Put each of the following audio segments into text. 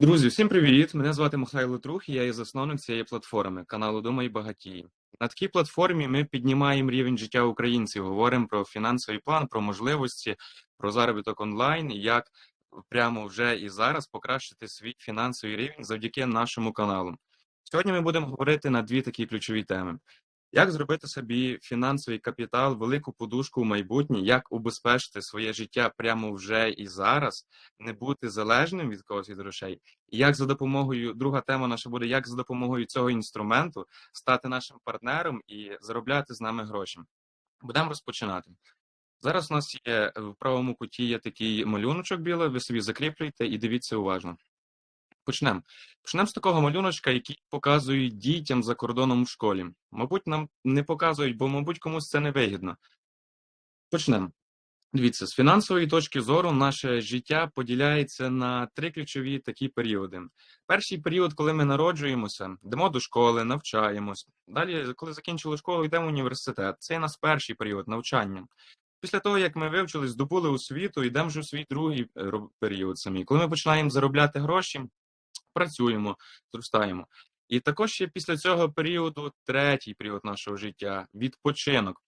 Друзі, всім привіт! Мене звати Михайло Трух, і я є засновник цієї платформи каналу Думай Багатії. На такій платформі ми піднімаємо рівень життя українців, говоримо про фінансовий план, про можливості, про заробіток онлайн, і як прямо вже і зараз покращити свій фінансовий рівень завдяки нашому каналу. Сьогодні ми будемо говорити на дві такі ключові теми: як зробити собі фінансовий капітал, велику подушку в майбутнє, як убезпечити своє життя прямо вже і зараз, не бути залежним від когось від грошей, і як за допомогою, друга тема наша буде, як за допомогою цього інструменту стати нашим партнером і заробляти з нами гроші. Будемо розпочинати. Зараз у нас є в правому куті є такий малюночок білий, ви собі закріплюєте і дивіться уважно. Почнемо. Почнемо з такого малюночка, який показують дітям за кордоном в школі. Мабуть, нам не показують, бо, мабуть, комусь це не вигідно. Почнемо. Дивіться, з фінансової точки зору, наше життя поділяється на три ключові такі періоди. Перший період, коли ми народжуємося, йдемо до школи, навчаємось. Далі, коли закінчили школу, йдемо в університет. Це наш перший період навчання. Після того, як ми вивчили, здобули освіту, йдемо вже в свій другий е, період самі. Коли ми починаємо заробляти гроші, працюємо, зростаємо. І також ще після цього періоду третій період нашого життя відпочинок.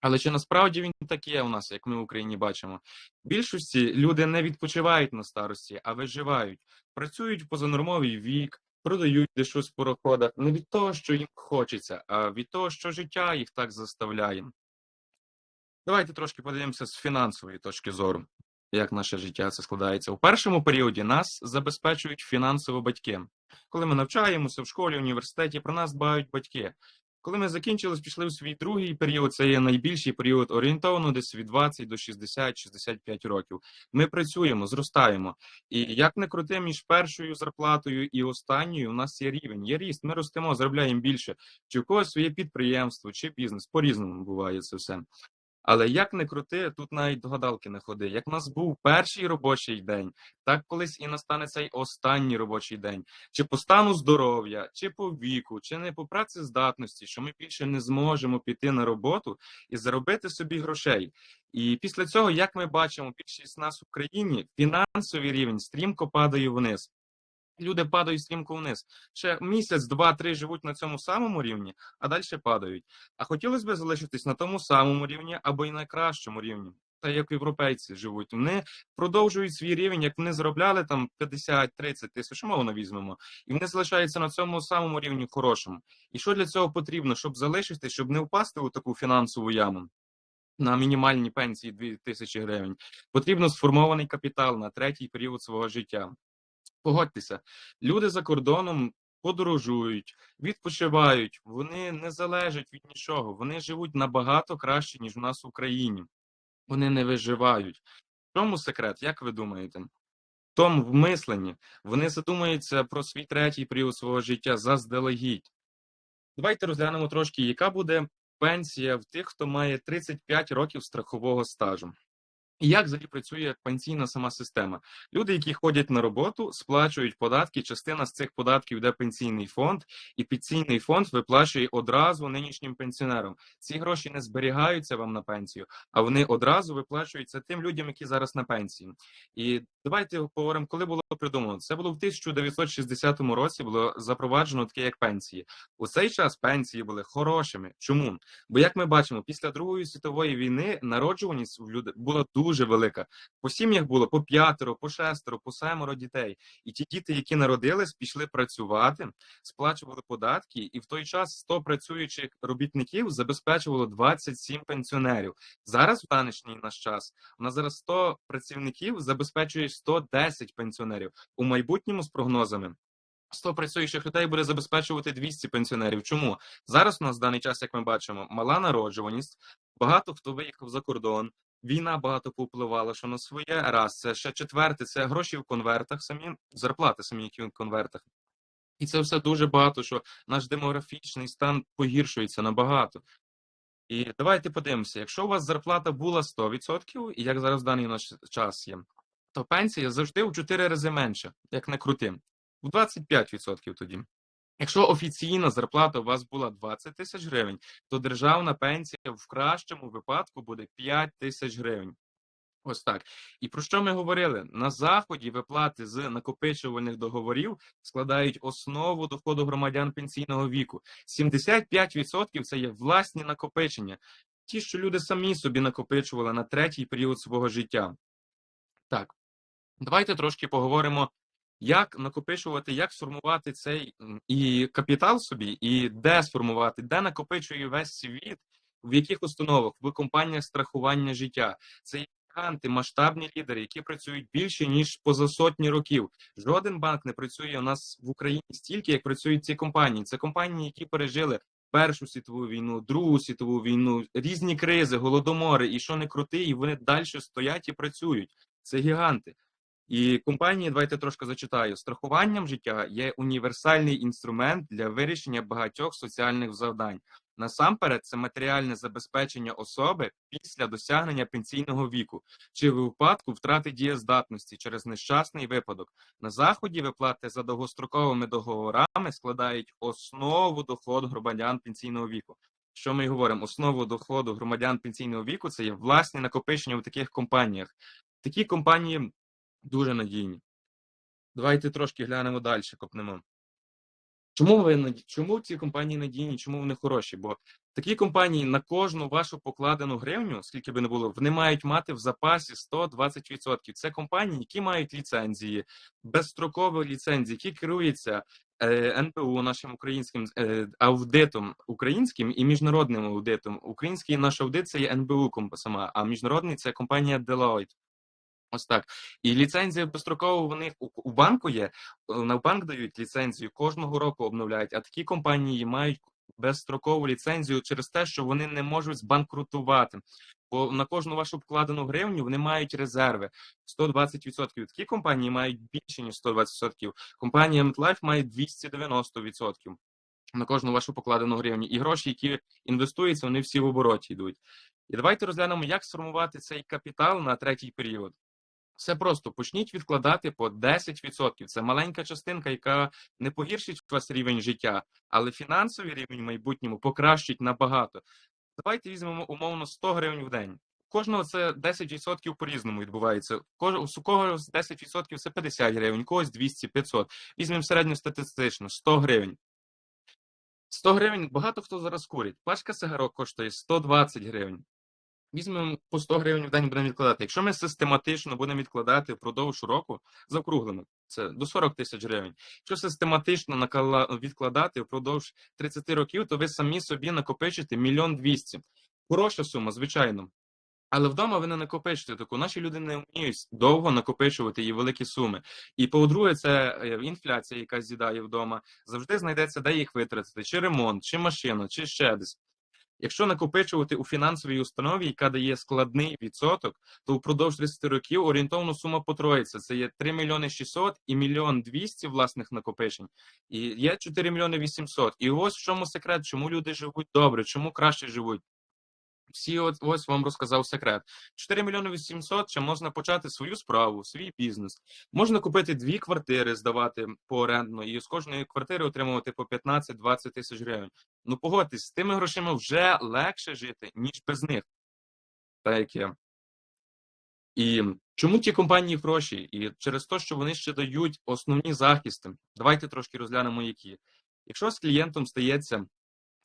Але чи насправді він так є у нас, як ми в Україні бачимо? В більшості люди не відпочивають на старості, а виживають, працюють позанормовий вік, продають десь щось по не від того, що їм хочеться, а від того, що життя їх так заставляє. Давайте трошки подивимося з фінансової точки зору, як наше життя це складається. У першому періоді нас забезпечують фінансово батьки. Коли ми навчаємося в школі, університеті, про нас дбають батьки. Коли ми закінчили, пішли в свій другий період, це є найбільший період орієнтовно десь від 20 до 60-65 років. Ми працюємо, зростаємо. І як не крути між першою зарплатою і останньою, у нас є рівень, є ріст. Ми ростемо, заробляємо більше. Чи у когось своє підприємство, чи бізнес. По-різному буває це все. Але як не крути, тут навіть до гадалки не ходи. Як в нас був перший робочий день, так колись і настане цей останній робочий день. Чи по стану здоров'я, чи по віку, чи не по працездатності, що ми більше не зможемо піти на роботу і заробити собі грошей. І після цього, як ми бачимо, більшість нас в Україні фінансовий рівень стрімко падає вниз. Люди падають стрімко вниз. Ще місяць, два, три живуть на цьому самому рівні, а далі падають. А хотілося б залишитись на тому самому рівні або й на кращому рівні. Та як європейці живуть, вони продовжують свій рівень, як вони заробляли там 50-30 тисяч, мовно візьмемо, і вони залишаються на цьому самому рівні хорошому. І що для цього потрібно, щоб залишитись, щоб не впасти у таку фінансову яму? На мінімальній пенсії 2 тисячі гривень потрібно сформований капітал на третій період свого життя. Погодьтеся, люди за кордоном подорожують, відпочивають, вони не залежать від нічого, вони живуть набагато краще, ніж у нас в Україні. Вони не виживають. В чому секрет, як ви думаєте? В тому в мисленні вони задумуються про свій третій період свого життя заздалегідь. Давайте розглянемо трошки, яка буде пенсія в тих, хто має 35 років страхового стажу. Як взагалі працює пенсійна сама система? Люди, які ходять на роботу, сплачують податки. Частина з цих податків йде пенсійний фонд, і пенсійний фонд виплачує одразу нинішнім пенсіонерам. Ці гроші не зберігаються вам на пенсію, а вони одразу виплачуються тим людям, які зараз на пенсії. І давайте поговоримо, коли було придумано. Це було в 1960 році. Було запроваджено таке, як пенсії. У цей час пенсії були хорошими. Чому? Бо як ми бачимо, після Другої світової війни народжуваність в людей була дуже велика. По сім'ях було по п'ятеро, по шестеро, по семеро дітей. І ті діти, які народились, пішли працювати, сплачували податки, і в той час 100 працюючих робітників забезпечувало 27 пенсіонерів. Зараз в данішній наш час у нас зараз 100 працівників забезпечує 110 пенсіонерів. У майбутньому з прогнозами 100 працюючих людей буде забезпечувати 200 пенсіонерів. Чому зараз у нас в даний час, як ми бачимо, мала народжуваність, багато хто виїхав за кордон. Війна багато повпливала, що на своє раз. Це ще четверте, це гроші в конвертах, самі зарплати самі, які в конвертах. І це все дуже багато, що наш демографічний стан погіршується набагато. І давайте подивимося, якщо у вас зарплата була 100%, і як зараз в даний наш час є, то пенсія завжди в 4 рази менше, як не крути. В 25% тоді. Якщо офіційна зарплата у вас була 20 тисяч гривень, то державна пенсія в кращому випадку буде 5 тисяч гривень. Ось так. І про що ми говорили? На заході виплати з накопичувальних договорів складають основу доходу громадян пенсійного віку. 75% це є власні накопичення, ті, що люди самі собі накопичували на третій період свого життя. Так, давайте трошки поговоримо, як накопичувати, як сформувати цей і капітал собі, і де сформувати, де накопичує весь світ, в яких установах, в компаніях страхування життя. Це гіганти, масштабні лідери, які працюють більше ніж поза сотні років. Жоден банк не працює у нас в Україні стільки, як працюють ці компанії. Це компанії, які пережили Першу світову війну, Другу світову війну, різні кризи, голодомори, і що не крути, і вони далі стоять і працюють. Це гіганти. І компанії, давайте трошки зачитаю. Страхуванням життя є універсальний інструмент для вирішення багатьох соціальних завдань. Насамперед, це матеріальне забезпечення особи після досягнення пенсійного віку чи в випадку втрати дієздатності через нещасний випадок. На заході виплати за довгостроковими договорами складають основу доходу громадян пенсійного віку. Що ми говоримо? Основу доходу громадян пенсійного віку це є власні накопичення в таких компаніях. Такі компанії дуже надійні. Давайте трошки глянемо далі, копнемо. Чому ви чому ці компанії надійні, чому вони хороші? Бо такі компанії на кожну вашу покладену гривню, скільки би не було, вони мають мати в запасі 120%. Це компанії, які мають ліцензії, безстрокові ліцензії, які керуються е, НПУ нашим українським е, аудитом українським і міжнародним аудитом. Український наш аудит це є НБУ сама, а міжнародний це компанія Deloitte. Ось так. І ліцензія безстроково в них у, у банку є. е, На банк дають ліцензію, кожного року обновляють, а такі компанії мають безстрокову ліцензію через те, що вони не можуть збанкрутувати. Бо на кожну вашу вкладену гривню вони мають резерви 120%. Такі компанії мають більше ніж 120%. Компанія MetLife має 290% на кожну вашу покладену гривню. І гроші, які інвестуються, вони всі в обороті йдуть. І давайте розглянемо, як сформувати цей капітал на третій період. Все просто почніть відкладати по 10%. Це маленька частинка, яка не погіршить у вас рівень життя, але фінансовий рівень в майбутньому покращить набагато. Давайте візьмемо умовно 100 гривень в день. У Кожного це 10% по-різному відбувається. У кого з 10% це 50 гривень, когось 200, 500. Візьмемо середньостатистично 100 гривень. 100 гривень багато хто зараз курить. Пачка сигарок коштує 120 гривень. Візьмемо по 100 гривень в день будемо відкладати. Якщо ми систематично будемо відкладати впродовж року заокруглено, це до 40 тисяч гривень. Якщо систематично відкладати впродовж 30 років, то ви самі собі накопичите мільйон двісті. Хороша сума, звичайно. Але вдома ви не накопичите таку. Наші люди не вміють довго накопичувати і великі суми. І по-друге, це е, інфляція, яка з'їдає вдома. Завжди знайдеться, де їх витратити, чи ремонт, чи машина, чи ще десь. Якщо накопичувати у фінансовій установі, яка дає складний відсоток, то впродовж 30 років орієнтовно сума потроїться. Це є 3 мільйони 600 і мільйон 200 власних накопичень. І є 4 мільйони 800. І ось в чому секрет, чому люди живуть добре, чому краще живуть. Всі от ось вам розказав секрет. 4 мільйони 800, чи можна почати свою справу, свій бізнес. Можна купити дві квартири, здавати поорендно, і з кожної квартири отримувати по 15-20 тисяч гривень. Ну погодьтесь, з тими грошима вже легше жити, ніж без них. Як є. І чому ті компанії гроші? І через те, що вони ще дають основні захисти. Давайте трошки розглянемо, які. Якщо з клієнтом стається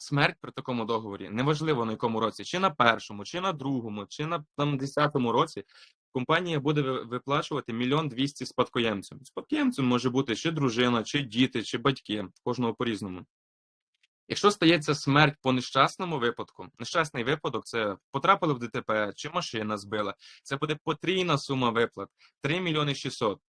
смерть при такому договорі, неважливо на якому році, чи на першому, чи на другому, чи на там десятому році, компанія буде виплачувати мільйон двісті спадкоємцям. Спадкоємцем може бути чи дружина, чи діти, чи батьки, кожного по-різному. Якщо стається смерть по нещасному випадку, нещасний випадок це потрапили в ДТП чи машина збила, це буде потрійна сума виплат 3 мільйони 600.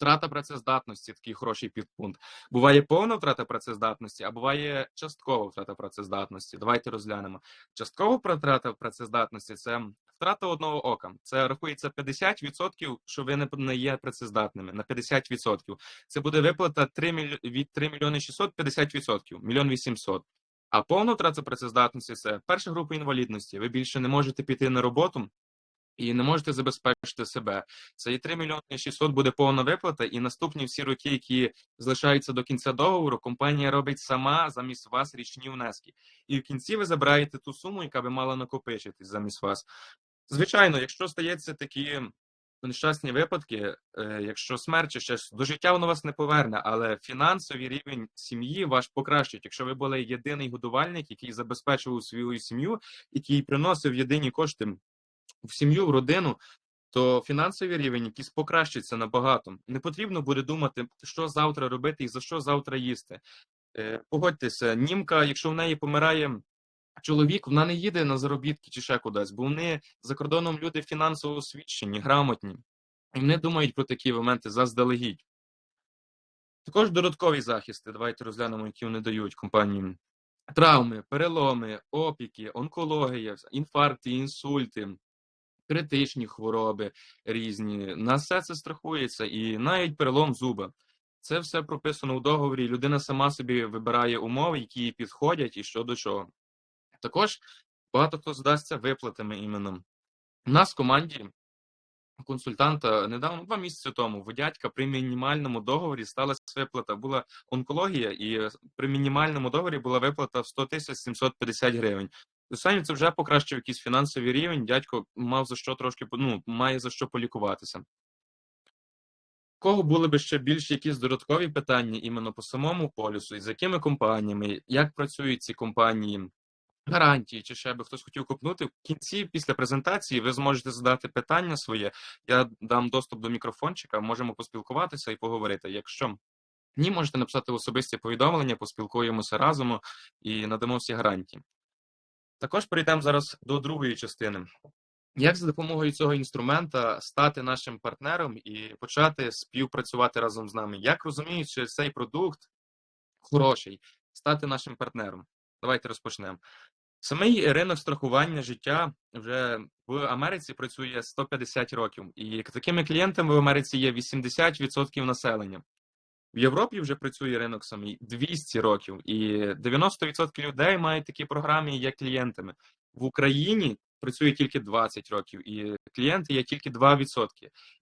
Втрата працездатності, такий хороший підпункт. Буває повна втрата працездатності, а буває часткова втрата працездатності. Давайте розглянемо. Часткова втрата працездатності це втрата одного ока. Це рахується 50%, що ви не- є працездатними на 50%. Це буде виплата 3 міль... від 3 мільйони 600 50%, мільйон 800. А повна втрата працездатності це перша група інвалідності. Ви більше не можете піти на роботу і не можете забезпечити себе. Це і 3 мільйони 600 буде повна виплата, і наступні всі роки, які залишаються до кінця договору, компанія робить сама замість вас річні внески. І в кінці ви забираєте ту суму, яка би мала накопичитись замість вас. Звичайно, якщо стається такі нещасні випадки, е, якщо смерть чи щось, до життя воно вас не поверне, але фінансовий рівень сім'ї ваш покращить. Якщо ви були єдиний годувальник, який забезпечував свою сім'ю, який приносив єдині кошти в сім'ю, в родину, то фінансовий рівень якийсь покращиться набагато. Не потрібно буде думати, що завтра робити і за що завтра їсти. Е, Погодьтеся, німка, якщо в неї помирає чоловік, вона не їде на заробітки чи ще кудись, бо вони за кордоном люди фінансово освічені, грамотні, і вони думають про такі моменти заздалегідь. Також додаткові захисти. Давайте розглянемо, які вони дають компаніям. Травми, переломи, опіки, онкологія, інфаркти, інсульти, критичні хвороби різні. На все це страхується, і навіть перелом зуба. Це все прописано у договорі. Людина сама собі вибирає умови, які їй підходять, і що до чого. Також багато хто здасться виплатами іменно. У нас в команді консультанта недавно, два місяці тому, в дядька при мінімальному договорі сталася виплата. Була онкологія, і при мінімальному договорі була виплата в 100 тисяч 750 гривень. Самі це вже покращив якийсь фінансовий рівень. Дядько мав за що трошки ну, має за що полікуватися. Кого були би ще більш якісь додаткові питання іменно по самому полюсу, і з якими компаніями, як працюють ці компанії, гарантії, чи ще би хтось хотів купнути, в кінці, після презентації, ви зможете задати питання своє. Я дам доступ до мікрофончика, можемо поспілкуватися і поговорити. Якщо ні, можете написати особисті повідомлення, поспілкуємося разом і надамо всі гарантії. Також перейдемо зараз до другої частини. Як за допомогою цього інструмента стати нашим партнером і почати співпрацювати разом з нами? Як розуміють, що цей продукт хороший, стати нашим партнером? Давайте розпочнемо. Самий ринок страхування життя вже в Америці працює 150 років, і такими клієнтами в Америці є 80% населення. В Європі вже працює ринок самий 200 років, і 90% людей мають такі програми і є клієнтами. В Україні працює тільки 20 років, і клієнти є тільки 2%.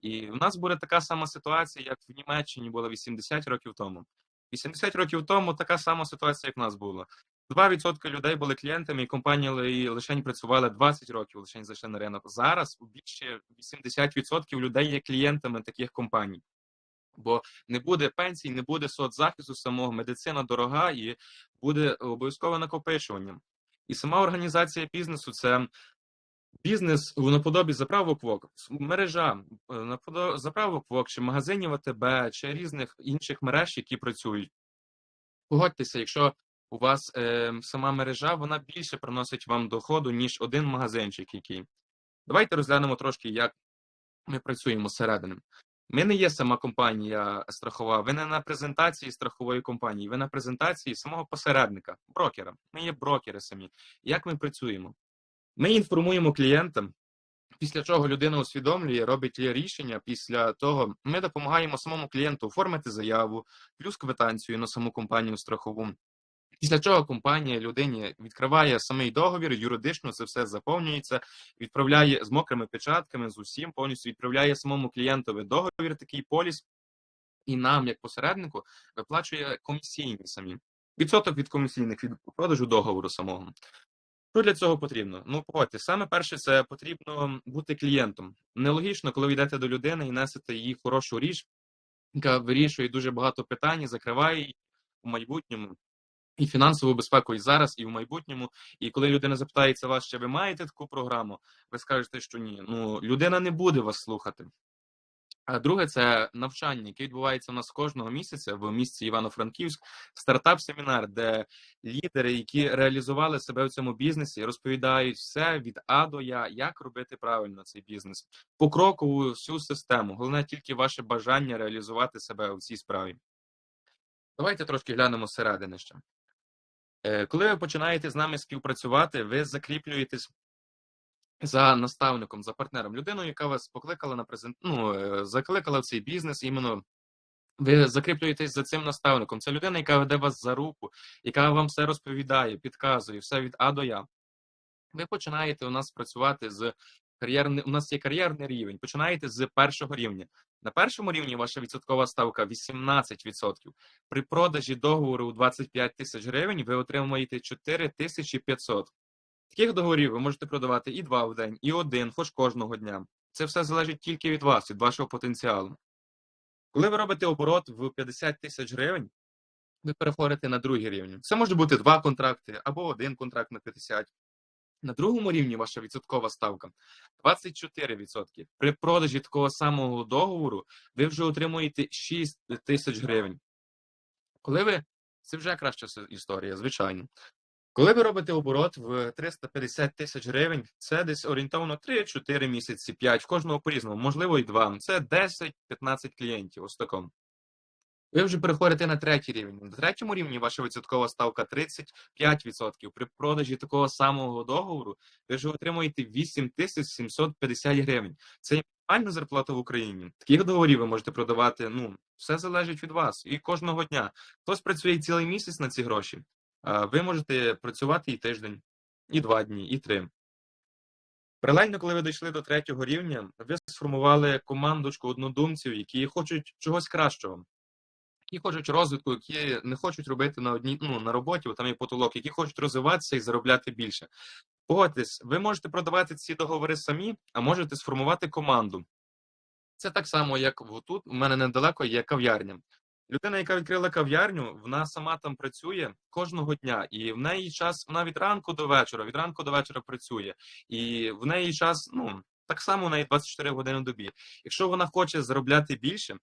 І в нас буде така сама ситуація, як в Німеччині була 80 років тому. 80 років тому така сама ситуація, як в нас була. 2% людей були клієнтами, і компанії лише працювали 20 років, лише зайшли на ринок. Зараз більше 80% людей є клієнтами таких компаній. Бо не буде пенсій, не буде соцзахисту самого, медицина дорога і буде обов'язкове накопичування. І сама організація бізнесу це бізнес наподобі заправок ВОК, мережа наподобі заправок ВОК, чи магазинів АТБ, чи різних інших мереж, які працюють. Погодьтеся, якщо у вас е, сама мережа, вона більше приносить вам доходу, ніж один магазинчик, який. Давайте розглянемо трошки, як ми працюємо зсередини. Ми не є сама компанія страхова, ви не на презентації страхової компанії, ви на презентації самого посередника, брокера. Ми є брокери самі. Як ми працюємо? Ми інформуємо клієнта, після чого людина усвідомлює, робить рішення. Після того ми допомагаємо самому клієнту оформити заяву, плюс квитанцію на саму компанію страхову. Після чого компанія людині відкриває самий договір, юридично це все заповнюється, відправляє з мокрими печатками, з усім повністю відправляє самому клієнтові договір, такий поліс, і нам, як посереднику, виплачує комісійні самі. Відсоток від комісійних від продажу договору самого. Що для цього потрібно? Ну, погодьте, саме перше, це потрібно бути клієнтом. Нелогічно, коли ви йдете до людини і несете їй хорошу річ, яка вирішує дуже багато питань, закриває її у майбутньому і фінансову безпеку і зараз, і в майбутньому. І коли людина запитається вас, чи ви маєте таку програму, ви скажете, що ні. Ну людина не буде вас слухати. А друге, це навчання, яке відбувається у нас кожного місяця в місті Івано-Франківськ, стартап-семінар, де лідери, які реалізували себе в цьому бізнесі, розповідають все від А до Я, як робити правильно цей бізнес, покрокову всю систему. Головне тільки ваше бажання реалізувати себе у цій справі. Давайте трошки глянемо зсередини ще. Е, коли ви починаєте з нами співпрацювати, ви закріплюєтесь за наставником, за партнером, людиною, яка вас покликала на презент... ну, е, закликала в цей бізнес, іменно ви закріплюєтесь за цим наставником. Це людина, яка веде вас за руку, яка вам все розповідає, підказує, все від А до Я. Ви починаєте у нас працювати з кар'єрним. У нас є кар'єрний рівень. Починаєте з першого рівня. На першому рівні ваша відсоткова ставка 18%. При продажі договору у 25 тисяч гривень ви отримуєте 4500. Таких договорів ви можете продавати і два в день, і один, хоч кожного дня. Це все залежить тільки від вас, від вашого потенціалу. Коли ви робите оборот в 50 тисяч гривень, ви переходите на другий рівень. Це може бути два контракти або один контракт на 50. На другому рівні ваша відсоткова ставка 24%. При продажі такого самого договору ви вже отримуєте 6 тисяч гривень. Коли ви це вже краща історія, звичайно. Коли ви робите оборот в 350 тисяч гривень, це десь орієнтовно 3-4 місяці, 5, в кожного по-різному, можливо, і 2. Це 10-15 клієнтів, ось такому. Ви вже переходите на третій рівень. На третьому рівні ваша відсоткова ставка 35%. При продажі такого самого договору ви вже отримуєте 8750 гривень. Це мінімальна зарплата в Україні. Таких договорів ви можете продавати. Ну, все залежить від вас. І кожного дня. Хтось працює цілий місяць на ці гроші, ви можете працювати і тиждень, і два дні, і три. Паралельно, коли ви дійшли до третього рівня, ви сформували командочку однодумців, які хочуть чогось кращого які хочуть розвитку, які не хочуть робити на одній ну, на роботі, бо там є потолок, які хочуть розвиватися і заробляти більше. Погодьтесь, ви можете продавати ці договори самі, а можете сформувати команду. Це так само, як тут у мене недалеко є кав'ярня. Людина, яка відкрила кав'ярню, вона сама там працює кожного дня, і в неї час вона від ранку до вечора, від ранку до вечора працює, і в неї час, ну так само у неї 24 години в добі. Якщо вона хоче заробляти більше,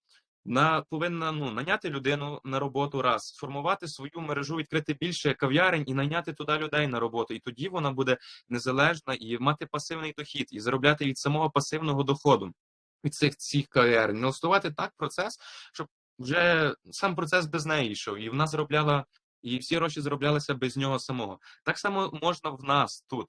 вона повинна ну наняти людину на роботу раз, сформувати свою мережу, відкрити більше кав'ярень і найняти туди людей на роботу. І тоді вона буде незалежна і мати пасивний дохід, і заробляти від самого пасивного доходу від цих цих кав'ярень. Налаштувати так процес, щоб вже сам процес без неї йшов, і вона заробляла, і всі гроші зароблялися без нього самого. Так само можна в нас тут.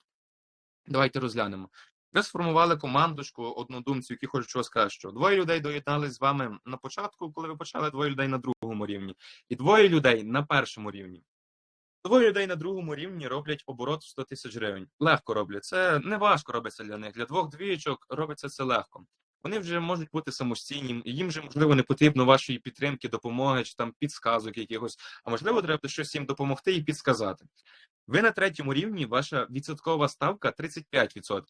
Давайте розглянемо. Ви сформували командочку однодумців, які хочуть чогось кращого. Двоє людей доєднались з вами на початку, коли ви почали, двоє людей на другому рівні, і двоє людей на першому рівні. Двоє людей на другому рівні роблять оборот в 100 тисяч гривень. Легко роблять. Це не важко робиться для них. Для двох двічок робиться це легко. Вони вже можуть бути самостійні, і їм вже можливо не потрібно вашої підтримки, допомоги чи там підсказок якихось, а можливо, треба щось їм допомогти і підсказати. Ви на третьому рівні, ваша відсоткова ставка 35%.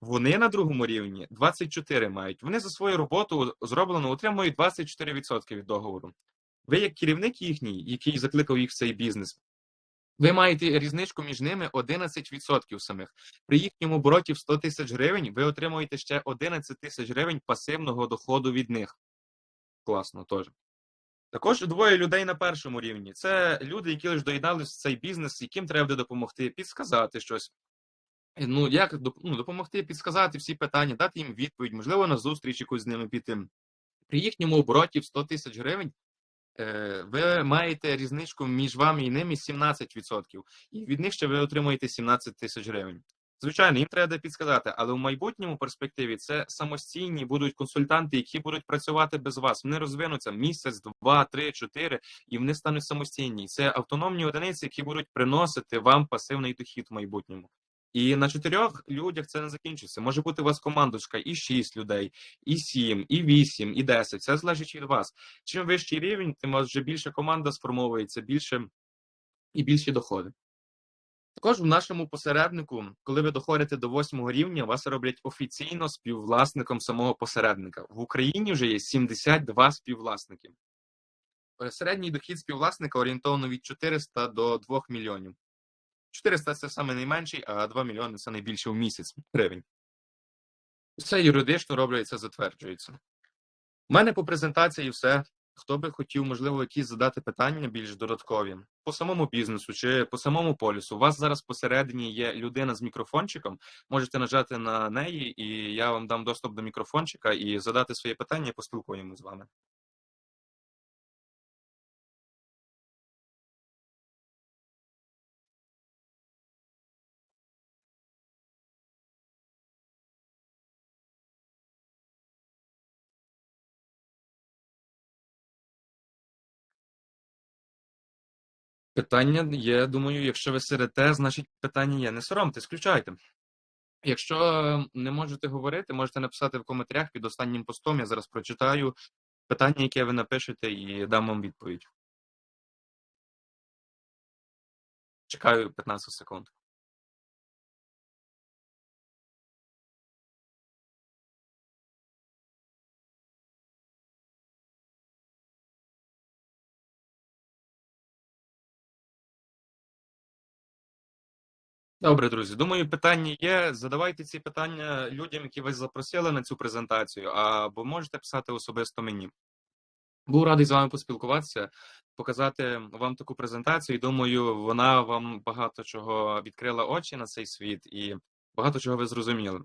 Вони на другому рівні 24 мають. Вони за свою роботу зроблену отримують 24% від договору. Ви, як керівник їхній, який закликав їх в цей бізнес, ви маєте різничку між ними 11% самих. При їхньому обороті в 100 тисяч гривень ви отримуєте ще 11 тисяч гривень пасивного доходу від них. Класно теж. Також двоє людей на першому рівні. Це люди, які лише доєднались в цей бізнес, яким треба буде допомогти, підсказати щось. Ну, як ну, допомогти підсказати всі питання, дати їм відповідь, можливо, на зустріч якусь з ними піти. При їхньому обороті в 100 тисяч гривень е, ви маєте різничку між вами і ними 17%. І від них ще ви отримуєте 17 тисяч гривень. Звичайно, їм треба підсказати, але в майбутньому перспективі це самостійні будуть консультанти, які будуть працювати без вас. Вони розвинуться місяць, два, три, чотири, і вони стануть самостійні. Це автономні одиниці, які будуть приносити вам пасивний дохід в майбутньому. І на чотирьох людях це не закінчиться. Може бути у вас командочка і 6 людей, і 7, і 8, і 10. Це залежить від вас. Чим вищий рівень, тим у вас вже більша команда сформовується, більше і більші доходи. Також в нашому посереднику, коли ви доходите до восьмого рівня, вас роблять офіційно співвласником самого посередника. В Україні вже є 72 співвласники. Е, Середній дохід співвласника орієнтовно від 400 до 2 мільйонів. 400 це саме найменший, а 2 мільйони це найбільше в місяць гривень. Все юридично робляться, затверджується. У мене по презентації все. Хто би хотів, можливо, якісь задати питання більш додаткові по самому бізнесу чи по самому полісу. У вас зараз посередині є людина з мікрофончиком. Можете нажати на неї, і я вам дам доступ до мікрофончика і задати своє питання, і поспілкуємося з вами. Питання є, думаю, якщо ви сидите, значить питання є. Не соромтесь, включайте. Якщо е, не можете говорити, можете написати в коментарях під останнім постом. Я зараз прочитаю питання, яке ви напишете, і дам вам відповідь. Чекаю 15 секунд. Добре, друзі. Думаю, питання є. Задавайте ці питання людям, які вас запросили на цю презентацію, або можете писати особисто мені. Був радий з вами поспілкуватися, показати вам таку презентацію. Думаю, вона вам багато чого відкрила очі на цей світ і багато чого ви зрозуміли.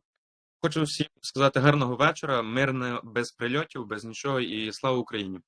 Хочу всім сказати гарного вечора, мирне, без прильотів, без нічого, і слава Україні!